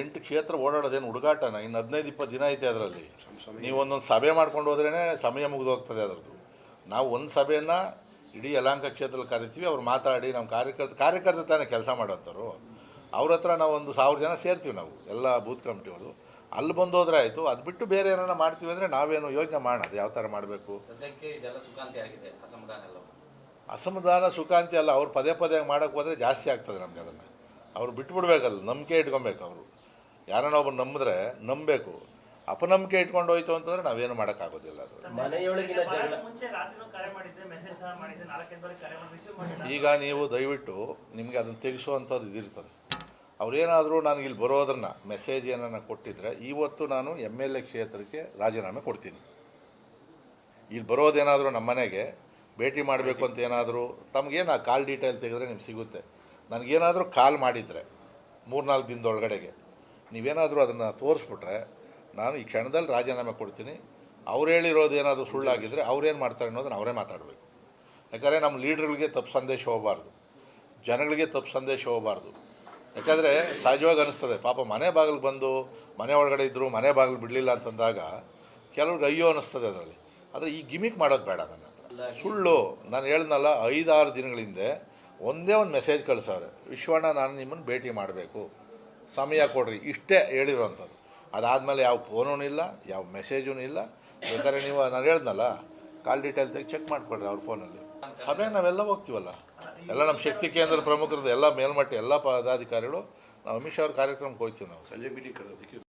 ಎಂಟು ಕ್ಷೇತ್ರ ಓಡಾಡೋದೇನು ಹುಡುಗಾಟನ? ಇನ್ನು ಹದಿನೈದು ಇಪ್ಪತ್ತು ದಿನ ಐತೆ ಅದರಲ್ಲಿ. ನೀವು ಒಂದೊಂದು ಸಭೆ ಮಾಡ್ಕೊಂಡು ಹೋದ್ರೇ ಸಮಯ ಮುಗಿದೋಗ್ತದೆ ಅದರದ್ದು. ನಾವು ಒಂದು ಸಭೆಯನ್ನು ಇಡೀ ಯಲಾಂಕ ಕ್ಷೇತ್ರದಲ್ಲಿ ಕರಿತೀವಿ ಅವ್ರು ಮಾತಾಡಿ ನಮ್ಮ ಕಾರ್ಯಕರ್ತ ಕಾರ್ಯಕರ್ತ ತಾನೇ ಕೆಲಸ ಮಾಡೋಂಥವ್ರು. ಅವ್ರ ಹತ್ರ ನಾವು ಒಂದು ಸಾವಿರ ಜನ ಸೇರ್ತೀವಿ ನಾವು ಎಲ್ಲ ಬೂತ್ ಕಮಿಟಿಗಳು ಅಲ್ಲಿ ಬಂದು ಹೋದ್ರೆ ಆಯಿತು ಅದು ಬಿಟ್ಟು ಬೇರೆ ಏನಾರ ಮಾಡ್ತೀವಿ ಅಂದರೆ ನಾವೇನು ಯೋಚನೆ ಮಾಡೋದು ಯಾವ ಥರ ಮಾಡಬೇಕು? ಅಸಮಾಧಾನ ಸುಖಾಂತಿ ಅಲ್ಲ ಅವ್ರು ಪದೇ ಪದೇ ಮಾಡೋಕ್ಕೆ ಹೋದರೆ ಜಾಸ್ತಿ ಆಗ್ತದೆ ನಮಗೆ ಅದನ್ನು. ಅವ್ರು ಬಿಟ್ಬಿಡ್ಬೇಕಲ್ಲ ನಂಬಿಕೆ ಇಟ್ಕೊಬೇಕು ಅವರು. ಯಾರನ್ನ ಒಬ್ಬರು ನಂಬಿದ್ರೆ ನಂಬಬೇಕು ಅಪನಂಬಿಕೆ ಇಟ್ಕೊಂಡು ಹೋಯ್ತು ಅಂತಂದ್ರೆ ನಾವೇನು ಮಾಡೋಕ್ಕಾಗೋದಿಲ್ಲ ಅದು. ಮನೆಯೊಳಗಿನ ಜಗಳ ಮುಂಚೆ ರಾತ್ರಿನೂ ಕರೆ ಮಾಡಿದ್ದೆ ಮೆಸೇಜ್ ಸಹ ಮಾಡಿದ್ದೆ ನಾಲ್ಕೈದು ಬಾರಿ ಕರೆ ಮಾಡಿ ರಿಸೀವ್ ಮಾಡಿಲ್ಲ. ಈಗ ನೀವು ದಯವಿಟ್ಟು ನಿಮಗೆ ಅದನ್ನು ತೆಗೆಸುವಂಥದ್ದು ಇದಿರ್ತದೆ. ಅವ್ರೇನಾದರೂ ನನಗೆ ಇಲ್ಲಿ ಬರೋದನ್ನ ಮೆಸೇಜ್ ಏನನ್ನ ಕೊಟ್ಟಿದ್ರೆ ಇವತ್ತು ನಾನು ಎಂ ಎಲ್ ಎ ಕ್ಷೇತ್ರಕ್ಕೆ ರಾಜೀನಾಮೆ ಕೊಡ್ತೀನಿ. ಇಲ್ಲಿ ಬರೋದೇನಾದರೂ ನಮ್ಮ ಮನೆಗೆ ಭೇಟಿ ಮಾಡಬೇಕು ಅಂತ ಏನಾದರೂ ತಮಗೇನು ಆ ಕಾಲ್ ಡೀಟೇಲ್ ತೆಗೆದ್ರೆ ನಿಮ್ಗೆ ಸಿಗುತ್ತೆ. ನನಗೇನಾದರೂ ಕಾಲ್ ಮಾಡಿದರೆ, ಮೂರ್ನಾಲ್ಕು ದಿನದೊಳಗಡೆಗೆ, ನೀವೇನಾದರೂ ಅದನ್ನು ತೋರಿಸ್ಬಿಟ್ರೆ, ನಾನು ಈ ಕ್ಷಣದಲ್ಲಿ ರಾಜೀನಾಮೆ ಕೊಡ್ತೀನಿ. ಅವ್ರು ಹೇಳಿರೋದು ಏನಾದರೂ ಸುಳ್ಳಾಗಿದ್ದರೆ ಅವ್ರೇನು ಮಾಡ್ತಾರೆ ಅನ್ನೋದನ್ನ ಅವರೇ ಮಾತಾಡಬೇಕು. ಯಾಕಂದರೆ ನಮ್ಮ ಲೀಡ್ರ್ಗಳಿಗೆ ತಪ್ಪು ಸಂದೇಶ ಹೋಗಬಾರ್ದು. ಜನಗಳಿಗೆ ತಪ್ಪು ಸಂದೇಶ ಹೋಗಬಾರ್ದು. ಯಾಕಂದರೆ ಸಹಜವಾಗಿ ಅನಿಸ್ತದೆ, ಪಾಪ ಮನೆ ಬಾಗಿಲು ಬಂದು, ಮನೆ ಒಳಗಡೆ ಇದ್ದರು ಮನೆ ಬಾಗಿಲು ಬಿಡಲಿಲ್ಲ ಅಂತಂದಾಗ ಕೆಲವ್ರಿಗೆ ಅಯ್ಯೋ ಅನ್ನಿಸ್ತದೆ ಅದರಲ್ಲಿ. ಆದರೆ ಈ ಗಿಮಿಕ್ ಮಾಡೋದು ಬೇಡ ನನ್ನ ಸುಳ್ಳು, ನಾನು ಹೇಳ್ದಲ್ಲ ಐದಾರು ದಿನಗಳ ಹಿಂದೆ ಒಂದೇ ಒಂದು ಮೆಸೇಜ್ ಕಳಿಸವ್ರೆ, ವಿಶ್ವಣ್ಣ ನಾನು ನಿಮ್ಮನ್ನು ಭೇಟಿ ಮಾಡಬೇಕು, ಸಮಯ ಕೊಡ್ರಿ, ಇಷ್ಟೇ ಹೇಳಿರೋವಂಥದ್ದು ಅದಾದಮೇಲೆ ಯಾವ ಫೋನೂ ಇಲ್ಲ, ಯಾವ ಮೆಸೇಜೂ ಇಲ್ಲ. ಬೇಕಾದ್ರೆ ನೀವು, ನಾನು ಹೇಳ್ದಲ್ಲ ಕಾಲ್ ಡೀಟೇಲ್ ತೆಗೆ ಚೆಕ್ ಮಾಡಿಕೊಡ್ರಿ ಅವ್ರ ಫೋನಲ್ಲಿ ಸಭೆ ನಾವೆಲ್ಲ ಹೋಗ್ತೀವಲ್ಲ? ಎಲ್ಲ ನಮ್ಮ ಶಕ್ತಿ ಕೇಂದ್ರ ಪ್ರಮುಖರದ್ದು ಎಲ್ಲ ಮೇಲ್ಮಟ್ಟ ಎಲ್ಲ ಪದಾಧಿಕಾರಿಗಳು, ನಾವು ಅಮಿತ್ ಶಾ ಅವ್ರ ಕಾರ್ಯಕ್ರಮಕ್ಕೆ ಹೋಗ್ತೀವಿ ನಾವು.